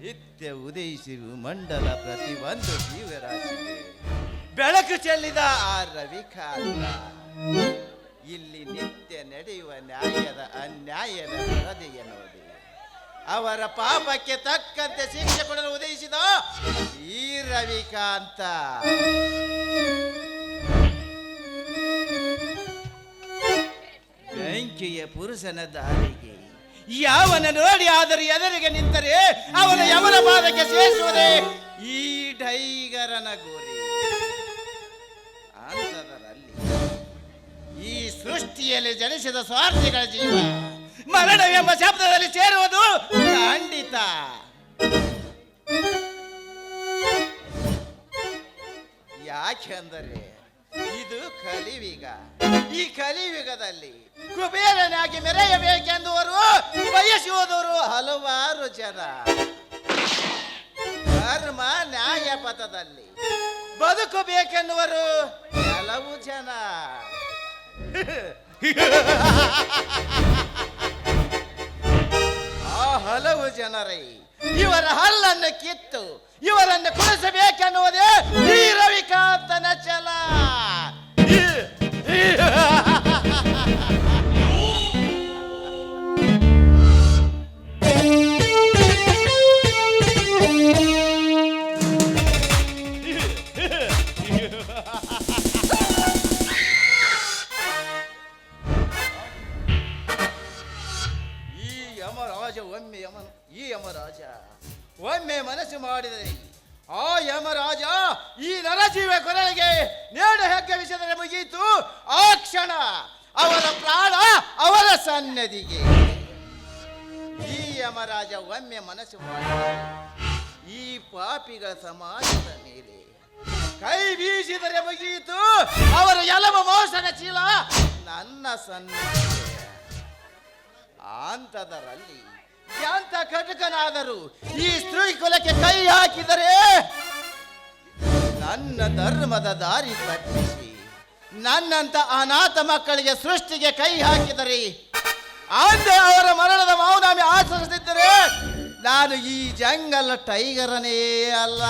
ನಿತ್ಯ ಉದಯಿಸುವ ಮಂಡಲ ಪ್ರತಿ ಒಂದು ಜೀವರಾಶಿಗೆ. ಬೆಳಕು ಚೆಲ್ಲಿದ ಇಲ್ಲಿ ನಿತ್ಯ ನಡೆಯುವ ನ್ಯಾಯದ ಅನ್ಯಾಯದ ವರದಿಯ ನೋಡಿ. ಅವರ ಪಾಪಕ್ಕೆ ತಕ್ಕಂತೆ ಶಿಕ್ಷೆ ಕೊಡಲು ಉದಯಿಸಿದ ಈ ರವಿಕಾಂತ. ಬೆಂಕಿಯ ಪುರುಷನ ದಾರಿಗೆ ಯಾವನ ನೋಡಿ ಆದರೆ ಎದುರಿಗೆ ನಿಂತರೆ ಅವನ ಯಮನ ಪಾದಕ್ಕೆ ಸೇರಿಸುವುದೇ ಈ ಟೈಗರನ ಗುರಿ. ಸೃಷ್ಟಿಯಲ್ಲಿ ಜನಿಸಿದ ಸ್ವಾರ್ಥಿಗಳ ಜೀವ. ಮರಣವೆಂಬ ಶಬ್ದದಲ್ಲಿ ಸೇರುವುದು ಖಂಡಿತ. ಯಾಕೆಂದರೆ ಇದು ಕಲಿವಿಗ ಈ ಕಲಿಯುಗದಲ್ಲಿ ಕುಬೇರನಾಗಿ ಮೆರೆಯಬೇಕೆಂದುವರು ಬಯಸುವುದವರು ಹಲವಾರು ಜನ. ಧರ್ಮ ನ್ಯಾಯಪಥದಲ್ಲಿ ಬದುಕಬೇಕೆನ್ನುವರು ಹಲವು ಜನ. ಆ ಹಲವು ಜನರೇ ಇವರ ಹಲ್ಲನ್ನು ಕಿತ್ತು ಇವರನ್ನು ಕುಳಿಸಬೇಕೆನ್ನುವುದೇ ಈ ರವಿಕಾಂತನ ಛಲ. ಯಮರಾಜ, ಒಮ್ಮೆ ಮನಸ್ಸು ಮಾಡಿದರೆ ಆ ಯಮರಾಜ ಈ ನರಜೀವ ಕೊರಳಿಗೆ ನೇಡು ಹೆಗ್ಗೆ ವಿಷಯದಲ್ಲಿ ಮುಗಿಯಿತು. ಆ ಕ್ಷಣ ಅವರ ಪ್ರಾಣ ಅವರ ಸನ್ನದಿಗೆ ಈ ಯಮರಾಜ ಒಮ್ಮೆ ಮನಸ್ಸು ಮಾಡಿದರೆ ಈ ಪಾಪಿಗಳ ಸಮಾಜದ ಮೇಲೆ ಕೈ ಬೀಸಿದರೆ ಮುಗಿಯಿತು. ಅವರ ಎಲವ ಮೋಸದ ಚೀಲ ನನ್ನ ಸನ್ನದಿಗೆ ಅಂತದರಲ್ಲಿ ಎಂತ ಕಟಕನಾದರೂ ಈ ಸ್ತ್ರೀ ಕುಲಕ್ಕೆ ಕೈ ಹಾಕಿದರೆ ನನ್ನ ಧರ್ಮದ ದಾರಿ ತಪ್ಪಿಸಿ, ನನ್ನಂತ ಅನಾಥ ಮಕ್ಕಳಿಗೆ ಸೃಷ್ಟಿಗೆ ಕೈ ಹಾಕಿದರೆ ಆದ್ರೆ ಅವರ ಮರಣದ ಮೌನಾಮಿ ಆಚರಿಸಿದ್ದರೆ ನಾನು ಈ ಜಂಗಲ್ ಟೈಗರನೇ ಅಲ್ಲ!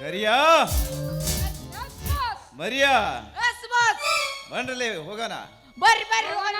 ಕರಿಯಾ ಮರಿಯಾ? Yes boss. ಬಂಡ್ರಲೆ ಹೋಗೋಣ. ಬರ್ರಿ ಬರ್ರಿ ಹೋಗೋಣ.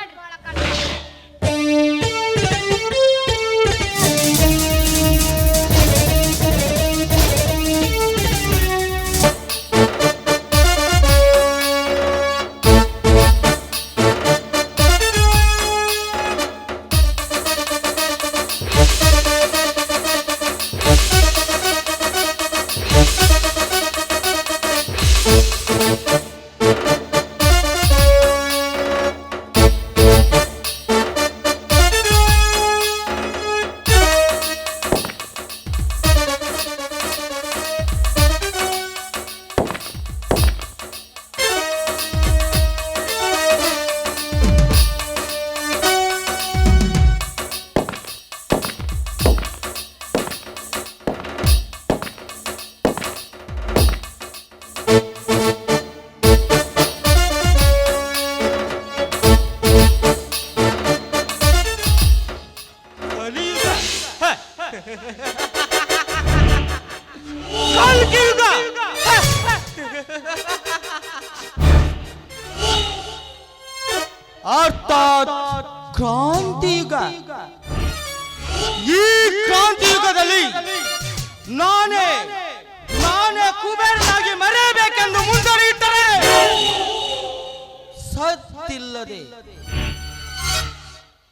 ಸತ್ತಿಲ್ಲದೆ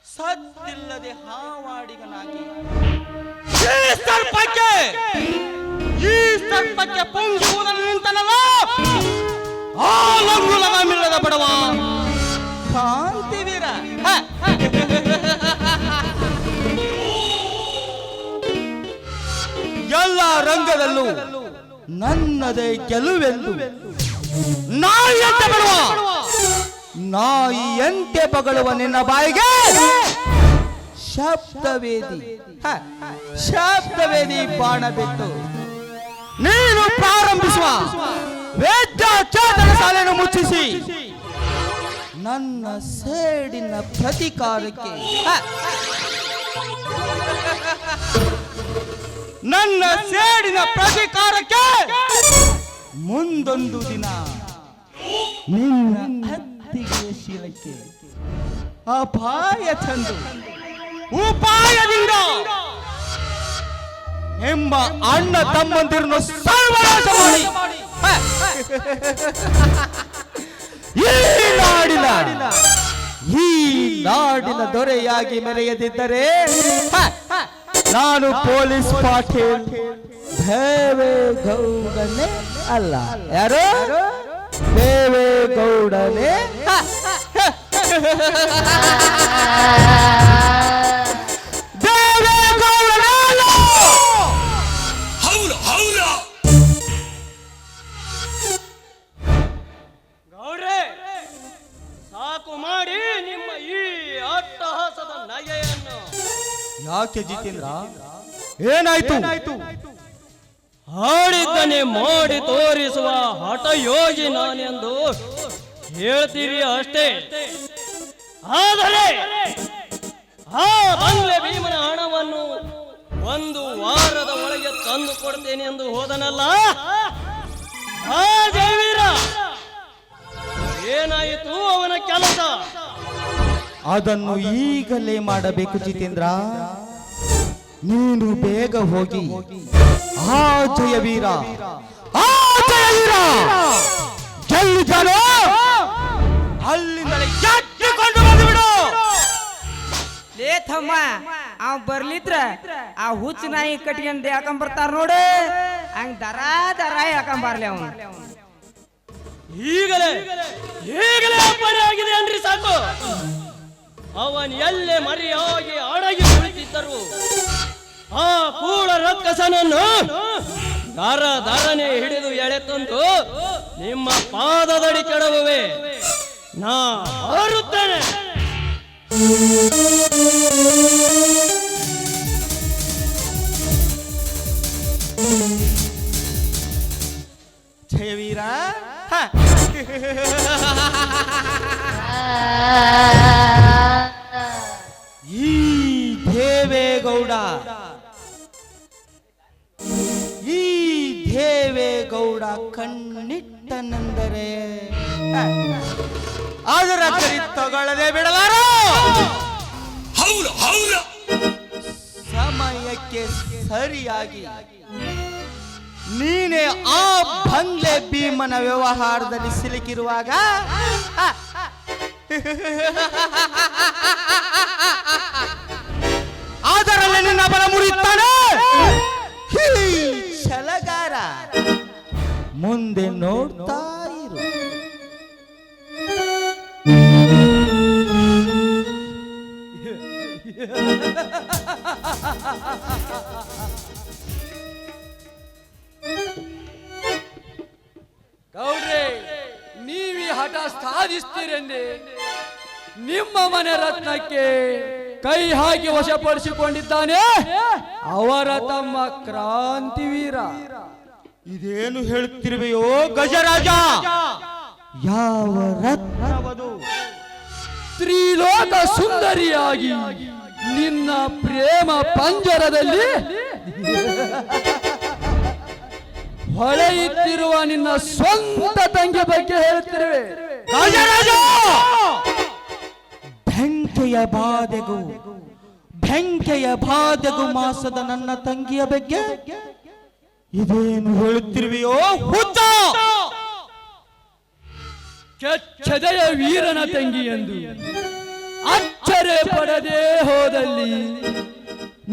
ಸತ್ತಿಲ್ಲದೆ ಹಾವಾಡಿಗನಾಗಿ ಈ ಸರ್ಪಕ್ಕೆ ಈ ಸರ್ಪಕ್ಕೆ ಪೊಂಗುವುದನ್ನು ನಿಂತನಲ್ಲ ಆ ಲಂಗುಲಗ ಮಿಲ್ಲದ ಬಡವ. ಕಾಂತಿವೀರ. ಎಲ್ಲ ರಂಗದಲ್ಲೂ ನನ್ನದೇ ಗೆಲುವೆಂದು ಅಂತ ಬರುವ ನಾಯಿಯಂತೆ ಬಗಳುವ ನಿನ್ನ ಬಾಯಿಗೆ ಶಬ್ದವೇದಿ. ಹ, ಶಬ್ದವೇದಿ ಬಾಣ ಬಿಟ್ಟು ನೀನು ಪ್ರಾರಂಭಿಸುವ. ವೇದ್ಯಾಚಾರಣ ಶಾಲೆಯನ್ನು ಮುಚ್ಚಿಸಿ. ನನ್ನ ಸೇಡಿನ ಪ್ರತಿಕಾರಕ್ಕೆ. ನನ್ನ ಸೇಡಿನ ಪ್ರತಿಕಾರಕ್ಕೆ ಮುಂದೊಂದು ದಿನ. ನಿನ್ನ ಶಿರಕ್ಕೆ ಅಪಾಯ ತಂದು. ಉಪಾಯದಿಂದ ಎಂಬ ಅಣ್ಣ ತಮ್ಮಂದಿರನ್ನು ಸರ್ವನಾಶ ಮಾಡಿ. ಈ ನಾಡಿನ ಈ ನಾಡಿನ ದೊರೆಯಾಗಿ ಮೆರೆಯದಿದ್ದರೆ ನಾನು ಪೊಲೀಸ್ ಪಾಟೀಲ್. ದೇವೇಗೌಡನೇ ಅಲ್ಲ. ಯಾರು? ದೇವೇಗೌಡನೇ. ಗೌಡ್ರೆ ಸಾಕು ಮಾಡಿ ನಿಮ್ಮ ಈ ಅಟ್ಟಹಾಸದ ನಗೆಯನ್ನು. ಯಾಕೆ ಜಿತೇಂದ್ರ? ಏನಾಯ್ತು? ಹಾಡಿದ್ದನೆ ಮಾಡಿ ತೋರಿಸುವ ಹಠ ಯೋಗಿ ನಾನೆಂದು ಹೇಳ್ತೀರಿ ಅಷ್ಟೇ. ಆದರೆ, ಆ ಬಂಗ್ಲೆ ಭೀಮನ ಹಣವನ್ನು ಒಂದು ವಾರದ ಒಳಗೆ ತಂದು ಕೊಡ್ತೇನೆ ಎಂದು ಹೋದನಲ್ಲ? ಜಯವೀರ, ಏನಾಯಿತು ಅವನ ಕೆಲಸ? ಅದನ್ನು ಈಗಲೇ ಮಾಡಬೇಕು ಜಿತೇಂದ್ರ. ನೀನು ಬೇಗ ಹೋಗಿ ಆ ಜಯವೀರ ಆ ಜಯವೀರ. ಗೆಲ್ಲಿದ್ದಾನೋ ಅಲ್ಲಿಂದಲೇ ತಮ್ಮ ಅವ್ ಬರ್ಲಿದ್ರ ಆ ಹುಚ್ಚ ನಾಯಿ ಕಟ್ಕೊಂಡ್ ಯಾಕಂಬ ಬರ್ತಾರ ನೋಡು. ಹಂಗ ದರ ದರ ಯಾಕಂಬ ಬರ್ಲಿ ಅವನು. ಈಗಲೇ ಈಗಲೇ ಅಪ್ಪಣೆ ಆಗಿದೆ ಅನ್ರಿ ಸಾಕು. ಅವನ್ ಎಲ್ಲೇ ಮರಿಯಾಗಿ ಅಡಗಿ ಕುಳಿತಿದ್ದರು. ಆ ಕೂಳ ರಕ್ಕಸನನ್ನು ದರ ದರನೆ ಹಿಡಿದು ಎಳೆ ತಂದು ನಿಮ್ಮ ಪಾದದಡಿ ಕೆಡವುವೆ. ನಾ ಬರುತ್ತೇನೆ ಜಯವೀರ. ಈ ದೇವೇಗೌಡ. ಈ ದೇವೇಗೌಡ ಕಣ್ಣಿಟ್ಟನೆಂದರೆ. ಹ. ಅದರ ಕರಿ ತಗೊಳ್ಳದೆ ಬಿಡಲಾರ? ಸಮಯಕ್ಕೆ ಸರಿಯಾಗಿ ನೀನೇ ಆ ಬಂಗ್ಲೆ ಭೀಮನ ವ್ಯವಹಾರದಲ್ಲಿ ಸಿಲುಕಿರುವಾಗ ಆದರಲ್ಲಿ ಅದರಲ್ಲಿ ನಿನ್ನ ಬಲ ಮುರಿಯುತ್ತಾನೆ? ಛಲಗಾರ ಮುಂದೆ ನೋಡ್ತಾ ಇರು. ಗೌಡ್ರೆ ನೀವಿ ಹಠ ಸಾಧಿಸ್ತೀರೆಂದೆ? ನಿಮ್ಮ ಮನೆ ರತ್ನಕ್ಕೆ ಕೈ ಹಾಕಿ ವಶಪಡಿಸಿಕೊಂಡಿದ್ದಾನೆ? ಅವರ ತಮ್ಮ ಕ್ರಾಂತಿವೀರ ಇದೇನು ಹೇಳುತ್ತಿರುವೆಯೋ ಗಜರಾಜ? ಯಾವ ರತ್ನವದು ಸ್ತ್ರೀಲೋಕ ಸುಂದರಿಯಾಗಿ ನಿನ್ನ ಪ್ರೇಮ ಪಂಜರದಲ್ಲಿ ಹೊಳೆಯುತ್ತಿರುವ ನಿನ್ನ ಸ್ವಂತ ತಂಗಿ ಬಗ್ಗೆ ಹೇಳುತ್ತಿರುವೆ ಬೆಂಕೆಯ ಬಾಧೆಗೂ ಬೆಂಕೆಯ ಬಾಧೆಗೂ ಮಾಸದ ನನ್ನ ತಂಗಿಯ ಬಗ್ಗೆ ಇದೇನು ಹೇಳುತ್ತಿರುವೆಯೋ ಹುಚ್ಚ! ಕೆಚ್ಚದೆಯ ವೀರನ ತಂಗಿ ಎಂದು. ಅಚ್ಚರೆ ಪಡದೆ ಹೋದಲ್ಲಿ,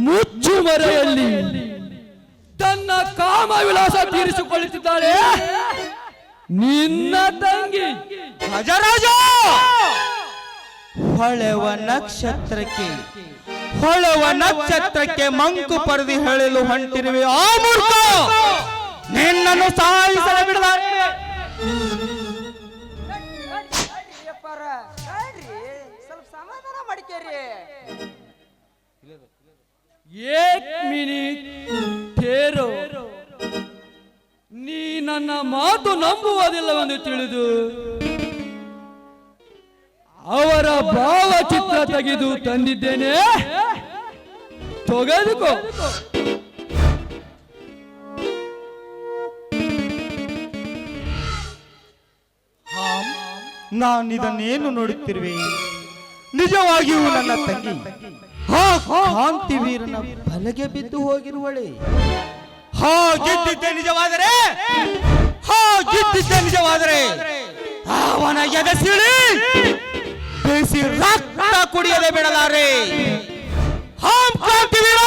ಮುಚ್ಚು ಮರೆಯಲ್ಲಿ ತನ್ನ ಕಾಮ ವಿಳಾಸ ತೀರಿಸಿಕೊಳ್ಳುತ್ತಿದ್ದಾಳೆ. ನಿನ್ನ ತಂಗಿ ಗಜರಾಜ ಹೊಳೆವ ನಕ್ಷತ್ರಕ್ಕೆ ಹೊಳೆವ ನಕ್ಷತ್ರಕ್ಕೆ ಮಂಕು ಪರದಿ ಹೇಳಲು ಹೊಂಟಿರುವೆ ಆ ಮೂರ್ಖ. ನಿನ್ನನ್ನು ಸಾಯಿಸಲು ಬಿಡಲಾರೆ. ಮಾಡ್ಕೇರಿ ಏಕ್ ಮಿನಿಟ್ ನೀ ನನ್ನ ಮಾತು ನಂಬುವುದಿಲ್ಲವೆಂದು ತಿಳಿದು ಅವರ ಭಾವಚಿತ್ರ ತೆಗೆದು ತಂದಿದ್ದೇನೆ. ತೊಗೆದುಕೋ. ನಾನಿದನ್ನೇನು ನೋಡುತ್ತಿರುವೆ? ನಿಜವಾಗಿಯೂ ನನ್ನ ತಂಗಿ. ಹಾ ಕಾಂತಿವೀರನ ಬಲೆಗೆ ಬಿದ್ದು ಹೋಗಿರುವಳೆ. ಹಾ ಗೆದ್ದಿದ್ದೆ ನಿಜವಾದರೆ. ಹಾ ಗೆದ್ದಿದ್ದೆ ನಿಜವಾದರೆ. ಅವನ ಎದೆಸಿಳಿ ಬೇಸಿ ರಕ್ತ ಕುಡಿಯದೆ ಬಿಡಲಾರೆ. ಹಾಂ ಕಾಂತಿವೀರ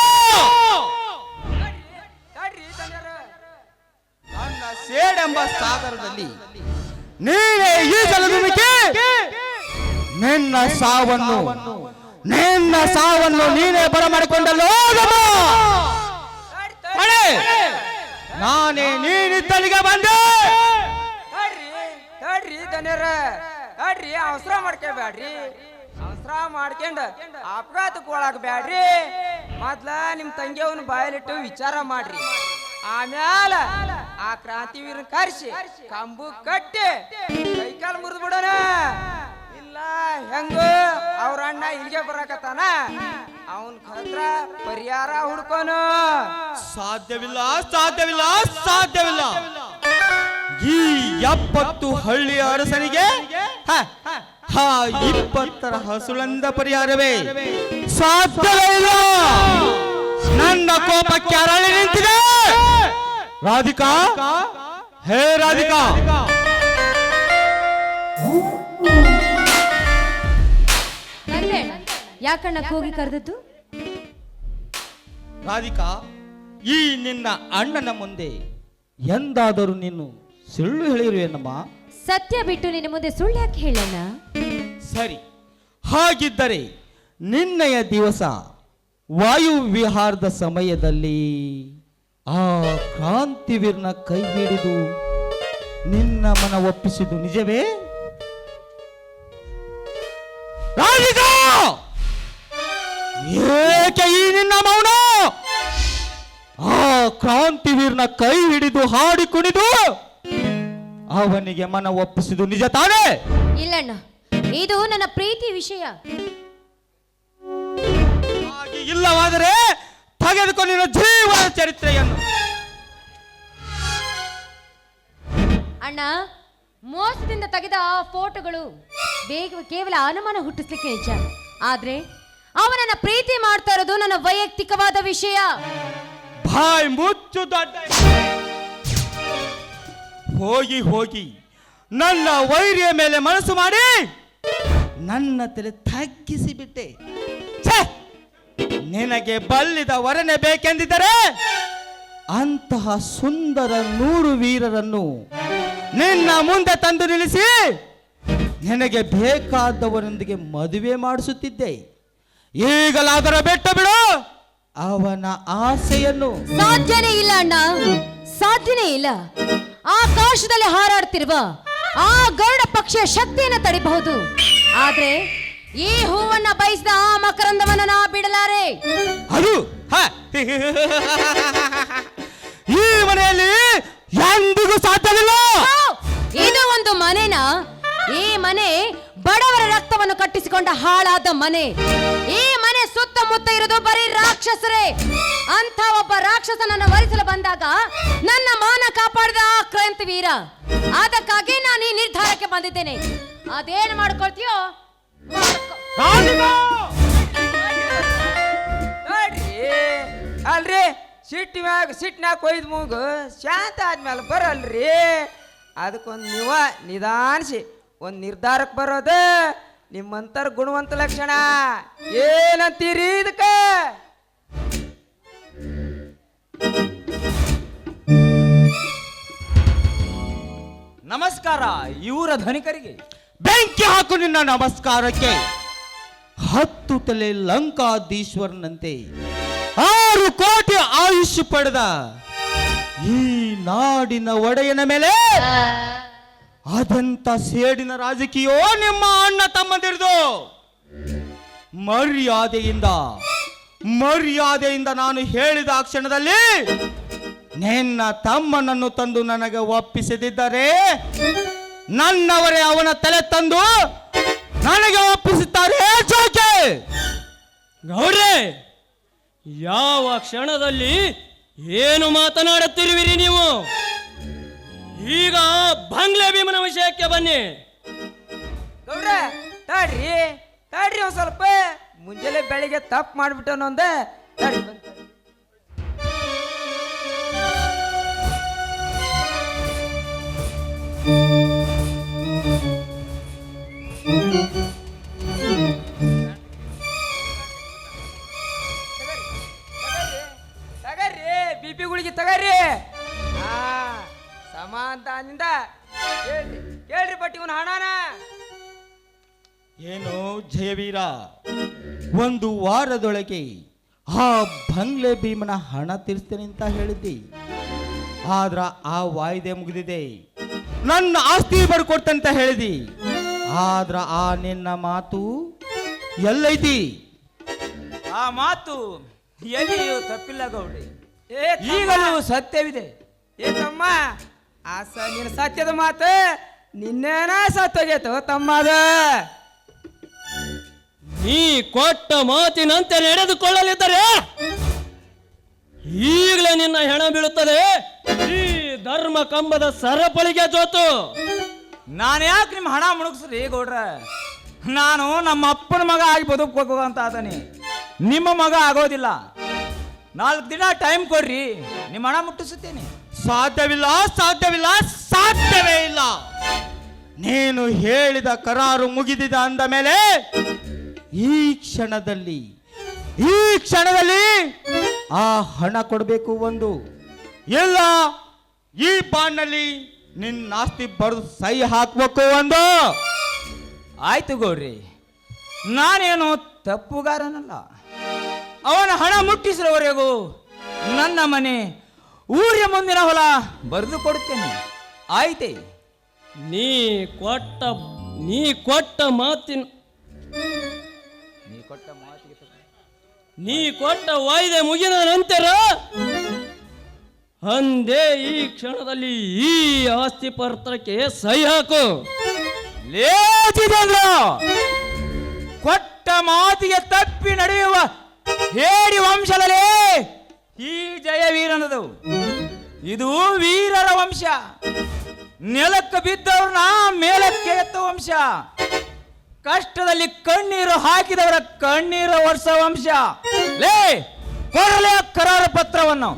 ನನ್ನ ಸೇಡೆಂಬ ಸಾಗರದಲ್ಲಿ ನೀನೇ ಈಜಲುವಿಕೆ ನಿನ್ನ ಸಾವನ್ನು ನಿನ್ನ ಸಾವನ್ನು ನೀನೇ ಬರಮಾಡಿಕೊಂಡಲ್ಲ ನಾನೇ ನೀನಿದ್ದಲ್ಲಿಗೆ ಬಂದೆ. ತಡ್ರಿ ಅವಸರ ಮಾಡ್ಕೋಬೇಡ್ರಿ. ಅವಸರ ಮಾಡ್ಕೊಂಡ ಅಪಘಾತಕ್ಕೆ ಒಳಗ್ ಬ್ಯಾಡ್ರಿ ಮೊದ್ಲ ನಿಮ್ ತಂಗಿಯವನ್ ಬಾಯಲ್ಲಿಟ್ಟು ವಿಚಾರ ಮಾಡ್ರಿ. ಆಮ್ಯಾಲ ಆ ಕ್ರಾಂತಿವೀರನ್ ಕರ್ಸಿ, ಕಂಬು ಕಟ್ಟಿ ಕೈಕಾಲು ಮುರಿದು ಬಿಡೋಣ. ಇಲ್ಲ, ಹೆಂಗ ಅವ್ರ ಅಣ್ಣ ಇಲ್ಲಿಗೆ ಬರಾಕತ್ತಾನ? ಅವನ್ ಕತ್ರ ಪರಿಹಾರ ಹುಡ್ಕೋನು. ಸಾಧ್ಯವಿಲ್ಲ ಸಾಧ್ಯವಿಲ್ಲ ಸಾಧ್ಯವಿಲ್ಲ. ಈ ಎಪ್ಪತ್ತು ಹಳ್ಳಿ ಅರಸನಿಗೆ, ಹಾ ಇಪ್ಪತ್ತರ ಹಸುಳಂದ ಪರಿಹಾರವೇ. ಸಾಧ್ಯವಿಲ್ಲ ನನ್ನ ಕೋಪಕ್ಕೆ ಅರಳಿ ನಿಂತಿದೆ. ರಾಧಿಕಾ, ಹೇ ರಾಧಿಕಾ. ಬಂದೆ ಯಾಕಣ್ಣ ಹೋಗಿ ಕರೆದದ್ದು? ರಾಧಿಕಾ ಈ ನಿನ್ನ ಅಣ್ಣನ ಮುಂದೆ ಎಂದಾದರೂ ನೀನು ಸುಳ್ಳು ಹೇಳಿರುವೇನಮ್ಮ ಸತ್ಯ ಬಿಟ್ಟು ನಿನ್ನ ಮುಂದೆ ಸುಳ್ಳು ಯಾಕೆ ಹೇಳಣ್ಣ? ಸರಿ ಹಾಗಿದ್ದರೆ ನಿನ್ನೆಯ ದಿವಸ ವಾಯು ವಿಹಾರದ ಸಮಯದಲ್ಲಿ ಆ ಕ್ರಾಂತಿವೀರ್ನ ಕೈ ಹಿಡಿದು ನಿನ್ನ ಮನ ಒಪ್ಪಿಸಿದ್ದು ನಿಜವೇ? ಏಕೆ ಈ ನಿನ್ನ ಮೌನ? ಆ ಕ್ರಾಂತಿವೀರ್ನ ಕೈ ಹಿಡಿದು ಹಾಡಿ ಕುಣಿದು ಅವನಿಗೆ ಮನ ಒಪ್ಪಿಸಿದು ನಿಜ ತಾನೇ? ಇಲ್ಲಣ್ಣ ಇದು ನನ್ನ ಪ್ರೀತಿ ವಿಷಯ. ಹಾಗೆ ಇಲ್ಲವಾದರೆ ತೆಗೆದುಕೊಂಡಿರುವ ಜೀವನ ಚರಿತ್ರೆಯನ್ನು. ಅಣ್ಣ ಮೋಸದಿಂದ ತೆಗೆದ ಆ ಫೋಟೋಗಳು ಬೇಗ ಕೇವಲ ಅನುಮಾನ ಹುಟ್ಟಿಸ್ಲಿಕ್ಕೆ ನಿಜ. ಆದ್ರೆ ಅವನನ್ನ ಪ್ರೀತಿ ಮಾಡ್ತಾ ಇರೋದು ನನ್ನ ವೈಯಕ್ತಿಕವಾದ ವಿಷಯ. ಬಾಯ್ ಮುಚ್ಚು ದೊಡ್ಡ ಹೋಗಿ ಹೋಗಿ ನನ್ನ ವೈರಿಯ ಮೇಲೆ ಮನಸ್ಸು ಮಾಡಿ ನನ್ನ ತಲೆ ತಗ್ಗಿಸಿ ಬಿಟ್ಟೆ! ನಿನಗೆ ಬಲ್ಲಿದ ವರನೆ ಬೇಕೆಂದಿದ್ದರೆ ಅಂತಹ ಸುಂದರ ನೂರು ವೀರರನ್ನು ನಿನ್ನ ಮುಂದೆ ತಂದು ನಿಲ್ಲಿಸಿ ನಿನಗೆ ಬೇಕಾದವರೊಂದಿಗೆ ಮದುವೆ ಮಾಡಿಸುತ್ತಿದ್ದೆ. ಈಗಲಾದರ ಬೆಟ್ಟ ಬಿಡು. ಅವನ ಆಸೆಯನ್ನು ಸಾಧ್ಯನೇ ಇಲ್ಲ ಅಣ್ಣ. ಸಾಧ್ಯನೇ ಇಲ್ಲ. ಆಕಾಶದಲ್ಲಿ ಹಾರಾಡ್ತಿರುವ ಆ ಗರುಡ ಪಕ್ಷಿಯ ಶಕ್ತಿಯನ್ನು ತಡಿಬಹುದು. ಆದ್ರೆ ಈ ಹೂವನ್ನ ಬಯಸಿದ ಆ ಮಕರಂದವನ್ನ ನಾ ಬಿಡಲಾರೆ. ಅದು ಹ. ಈ ಮನೆಯಲ್ಲಿ ಎಂದಿಗೂ ಸಾಧ್ಯವಿಲ್ಲ. ಇದು ಒಂದು ಮನೆನ? ಈ ಮನೆ ಬಡವರ ರಕ್ತವನ್ನು ಕಟ್ಟಿಸಿಕೊಂಡ ಹಾಳಾದ ಮನೆ. ಈ ಮನೆ ಸುತ್ತಮುತ್ತ ಇರೋದು ಬರೀ ರಾಕ್ಷಸರೇ. ಅಂತ ಒಬ್ಬ ರಾಕ್ಷಸನನ್ನು ವರಿಸಲು ಬಂದಾಗ ನನ್ನ ಮಾನ ಕಾಪಾಡಿದ ಆ ಕ್ರಾಂತಿವೀರ ಅದಕ್ಕಾಗಿ ನಾನು ಈ ನಿರ್ಧಾರಕ್ಕೆ ಬಂದಿದ್ದೇನೆ. ಅದೇನು ಮಾಡ್ಕೊಳ್ತೀಯೋ? ಅಲ್ರಿ, ಸಿಟ್ಟಿ ಮ್ಯಾಗ ಸಿಟ್ನಾಗ ಕೊಯ್ದು ಮೂಗು ಶಾಂತ ಆದ್ಮೇಲೆ ಬರಲ್ರಿ. ಅದಕ್ಕೊಂದು ನೀವ ನಿಧಾನಿಸಿ. ಒಂದು ನಿರ್ಧಾರಕ್ಕೆ ಬರೋದು ನಿಮ್ಮಂತರ ಗುಣವಂತ ಲಕ್ಷಣ. ಏನಂತೀರಿ ಇದಕ್ಕೆ? ನಮಸ್ಕಾರ ಇವರ ಧನಿಕರಿಗೆ. ಬೆಂಕಿ ಹಾಕು ನಿನ್ನ ನಮಸ್ಕಾರಕ್ಕೆ. ಹತ್ತು ತಲೆ ಲಂಕಾದೀಶ್ವರನಂತೆ ಆರು ಕೋಟಿ ಆಯುಷ್ ಪಡೆದ ಈ ನಾಡಿನ ಒಡೆಯನ ಮೇಲೆ ಅದಂತ ಸೇಡಿನ ರಾಜಕೀಯೋ ನಿಮ್ಮ ಅಣ್ಣ ತಮ್ಮಂದಿರ್ದು. ಮರ್ಯಾದೆಯಿಂದ ಮರ್ಯಾದೆಯಿಂದ ನಾನು ಹೇಳಿದ ಆ ಕ್ಷಣದಲ್ಲಿ ನಿನ್ನ ತಮ್ಮನನ್ನು ತಂದು ನನಗೆ ಒಪ್ಪಿಸದಿದ್ದರೆ ನನ್ನವರೇ ಅವನ ತಲೆ ತಂದು ನನಗೆ ಒಪ್ಪಿಸುತ್ತಾರೆ. ಜೋಕೆ! ಗೌಡ್ರೆ, ಯಾವ ಕ್ಷಣದಲ್ಲಿ ಏನು ಮಾತನಾಡುತ್ತಿರುವಿರಿ ನೀವು? ಈಗ ಬಂಗ್ಲೆ ಭೀಮನ ವಿಷಯಕ್ಕೆ ಬನ್ನಿ. ಗೌಡ್ರ, ತಾಡ್ರಿ ತಾಡ್ರಿ ಒಂದ್ ಸ್ವಲ್ಪ. ಮುಂಜಾನೆ ಬೆಳಿಗ್ಗೆ ತಪ್ಪು ಮಾಡ್ಬಿಟ್ಟನು ತಾಡಿ ತಾಡ್ರಿ ವಾರದೊಳಗೆ ಆ ಬಂಗ್ಲೆ ಭೀಮನ ಹಣ ತೀರಿಸ್ತೇನೆ ಅಂತ ಹೇಳಿದ್ದಿ. ಆದ್ರ ಆ ವಾಯ್ದೆ ಮುಗಿದಿದೆ. ನನ್ನ ಆಸ್ತಿ ಬರ್ಕೊಡ್ತಂತ ಅಂತ ಹೇಳಿದಿ ಆದ್ರ ಆ ನಿನ್ನ ಮಾತು ಎಲ್ಲೈತಿ? ಆ ಮಾತು ಎಲ್ಲಿಯೂ ತಪ್ಪಿಲ್ಲ ಗೌಡಿ ಈಗಲೂ ಸತ್ಯವಿದೆ. ಏ ತಮ್ಮ ಆ ಸ ನಿನ್ನ ಸತ್ಯದ ಮಾತು ನಿನ್ನೇನ ಸತ್ತೋಗೈತು ತಮ್ಮ ಅದ ನೀ ಕೊಟ್ಟ ಮಾತಿನಂತೆ ನಡೆದುಕೊಳ್ಳಲಿದ್ದರೆ ಈಗಲೇ ನಿನ್ನ ಹೆಣ ಬೀಳುತ್ತದೆ. ಈ ಧರ್ಮ ಕಂಬದ ಸರಪಳಿಗೆ ಜೋತು. ನಾನು ಯಾಕೆ ನಿಮ್ಮ ಹಣ ಮುಳುಗಿಸ್ರಿ ಗೌಡ್ರ? ನಾನು ನಮ್ಮ ಅಪ್ಪನ ಮಗ ಆಗಿ ಬದುಕಬೇಕು ಅಂತ ಅದನಿ ನಿಮ್ಮ ಮಗ ಆಗೋದಿಲ್ಲ. ನಾಲ್ಕು ದಿನ ಟೈಮ್ ಕೊಡ್ರಿ ನಿಮ್ಮ ಹಣ ಮುಟ್ಟಿಸುತ್ತೇನೆ. ಸಾಧ್ಯವಿಲ್ಲ ಸಾಧ್ಯವಿಲ್ಲ ಸಾಧ್ಯವೇ ಇಲ್ಲ. ನೀನು ಹೇಳಿದ ಕರಾರು ಮುಗಿದಿದೆ ಅಂದ ಮೇಲೆ ಈ ಕ್ಷಣದಲ್ಲಿ ಈ ಕ್ಷಣದಲ್ಲಿ ಆ ಹಣ ಕೊಡಬೇಕು ಒಂದು. ಇಲ್ಲ, ಈ ಬಾಂಡ್ನಲ್ಲಿ ನಿನ್ನ ಆಸ್ತಿ ಬರೆದು ಸಹಿ ಹಾಕ್ಬೇಕು ಒಂದು. ಆಯ್ತು ಗೌರಿ ನಾನೇನು ತಪ್ಪುಗಾರನಲ್ಲ. ಅವನ ಹಣ ಮುಟ್ಟಿಸಿರೋವರೆಗೂ ನನ್ನ ಮನೆ ಊರಿನ ಮುಂದಿನ ಹೊಲ ಬರೆದು ಕೊಡುತ್ತೇನೆ. ಆಯ್ತೆ? ನೀ ಕೊಟ್ಟ ನೀ ಕೊಟ್ಟ ಮಾತಿನ ನೀ ಕೊಟ್ಟ ಮಾತಿಗೆ ನೀ ಕೊಟ್ಟ ವಾಯ್ದೆ ಮುಗಿದ ನಂತರ ಅಂದೇ ಈ ಕ್ಷಣದಲ್ಲಿ ಈ ಆಸ್ತಿ ಪತ್ರಕ್ಕೆ ಸಹಿ ಹಾಕು. ಲೇಜಿದೇಂದ್ರ ಕೊಟ್ಟ ಮಾತಿಗೆ ತಪ್ಪಿ ನಡೆಯುವ ಹೇಡಿ ವಂಶದಲ್ಲಿ ಈ ಜಯವೀರನದು ಇದು ವೀರರ ವಂಶ. ನೆಲಕ್ಕೆ ಬಿದ್ದವ್ರನ್ನ ಮೇಲಕ್ಕೆ ಎತ್ತುವ ವಂಶ. ಕಷ್ಟದಲ್ಲಿ ಕಣ್ಣೀರು ಹಾಕಿದವರ ಕಣ್ಣೀರು ವರ್ಷ ವಂಶ. ಲೇ ಕೊಡಲೇ ಕರಾರು ಪತ್ರವನ್ನು.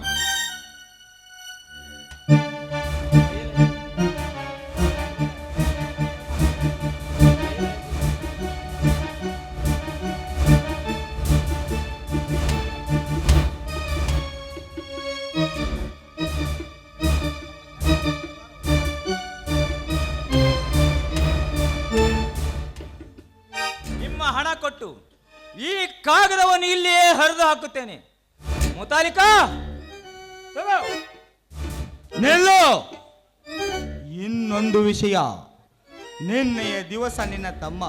ಮುತಾಲಿಕಾ ತಗೋ. ನಿಲ್ಲು ಇನ್ನೊಂದು ವಿಷಯ. ನಿನ್ನೆಯ ದಿವಸ ನಿನ್ನ ತಮ್ಮ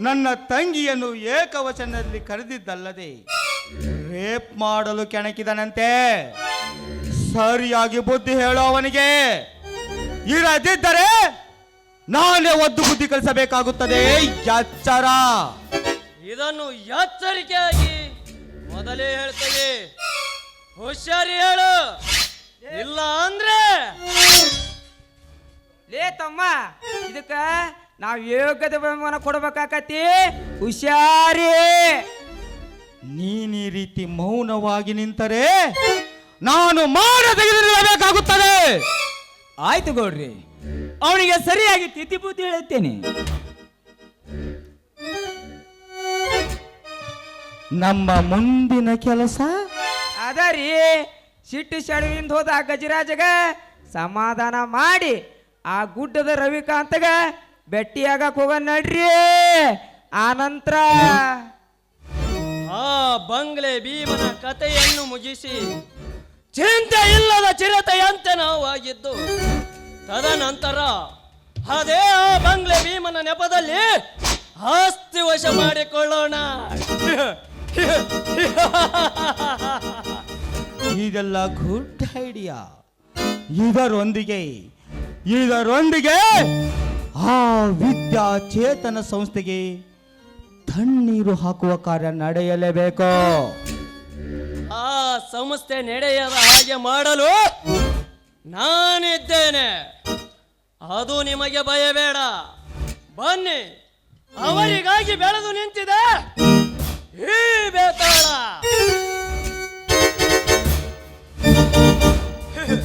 ನನ್ನ ತಂಗಿಯನ್ನು ಏಕವಚನದಲ್ಲಿ ಕರೆದಿದ್ದಲ್ಲದೆ ರೇಪ್ ಮಾಡಲು ಕೆಣಕಿದನಂತೆ. ಸರಿಯಾಗಿ ಬುದ್ಧಿ ಹೇಳೋ ಅವನಿಗೆ. ಇರದಿದ್ದರೆ ನಾನೇ ಒದ್ದು ಬುದ್ಧಿ ಕಲಿಸಬೇಕಾಗುತ್ತದೆ. ಎಚ್ಚರ. ಇದನ್ನು ಎಚ್ಚರಿಕೆಯಾಗಿ ಮೊದಲೇ ಹೇಳ್ತೇವೆ. ಹುಷಾರಿ ಹೇಳು. ಇಲ್ಲ ಅಂದ್ರೆ? ಲೇ ತಮ್ಮ ಇದಕ್ಕ ನಾವ್ ಯೋಗ್ಯತೆ ಬಹುಮಾನ ಕೊಡ್ಬೇಕಾಕತಿ ಹುಷಾರಿ. ನೀನ್ ಈ ರೀತಿ ಮೌನವಾಗಿ ನಿಂತರೆ ನಾನು ಮಾಡ ತೆಗೆದಿರಬೇಕಾಗುತ್ತದೆ ಆಯ್ತು ಗೌಡ್ರಿ ಅವನಿಗೆ ಸರಿಯಾಗಿ ತಿಥಿ ಬುದ್ಧಿ ಹೇಳುತ್ತೇನೆ. ನಮ್ಮ ಮುಂದಿನ ಕೆಲಸ? ಅದರಿ ಸಿಟ್ಟು ಶಡುವಿಂದ ಹೋದ ಆ ಗಜರಾಜಗ ಸಮಾಧಾನ ಮಾಡಿ ಆ ಗುಡ್ಡದ ರವಿಕಾಂತಗ ಭೆಟ್ಟಿಯಾಗಕ್ ಹೋಗ ನಡ್ರಿ. ಆ ನಂತರ ಆ ಬಂಗ್ಲೆ ಭೀಮನ ಕಥೆಯನ್ನು ಮುಗಿಸಿ ಚಿಂತೆ ಇಲ್ಲದ ಚಿರತೆಯಂತೆ ನಾವು ಆಗಿದ್ದು ತದನಂತರ ಅದೇ ಆ ಬಂಗ್ಲೆ ಭೀಮನ ನೆಪದಲ್ಲಿ ಆಸ್ತಿ ವಶ ಮಾಡಿಕೊಳ್ಳೋಣ. ಇದೆಲ್ಲ ಗುಡ್ ಐಡಿಯಾ. ಇದರೊಂದಿಗೆ ಇದರೊಂದಿಗೆ ಆ ವಿದ್ಯಾ ಚೇತನ ಸಂಸ್ಥೆಗೆ ತಣ್ಣೀರು ಹಾಕುವ ಕಾರ್ಯ ನಡೆಯಲೇಬೇಕು. ಆ ಸಂಸ್ಥೆ ನಡೆಯದ ಹಾಗೆ ಮಾಡಲು ನಾನಿದ್ದೇನೆ. ಅದು ನಿಮಗೆ ಭಯ ಬೇಡ ಬನ್ನಿ, ಅವರಿಗಾಗಿ ಬೆಳೆದು ನಿಂತಿದೆ. 입에 따라. 흐흐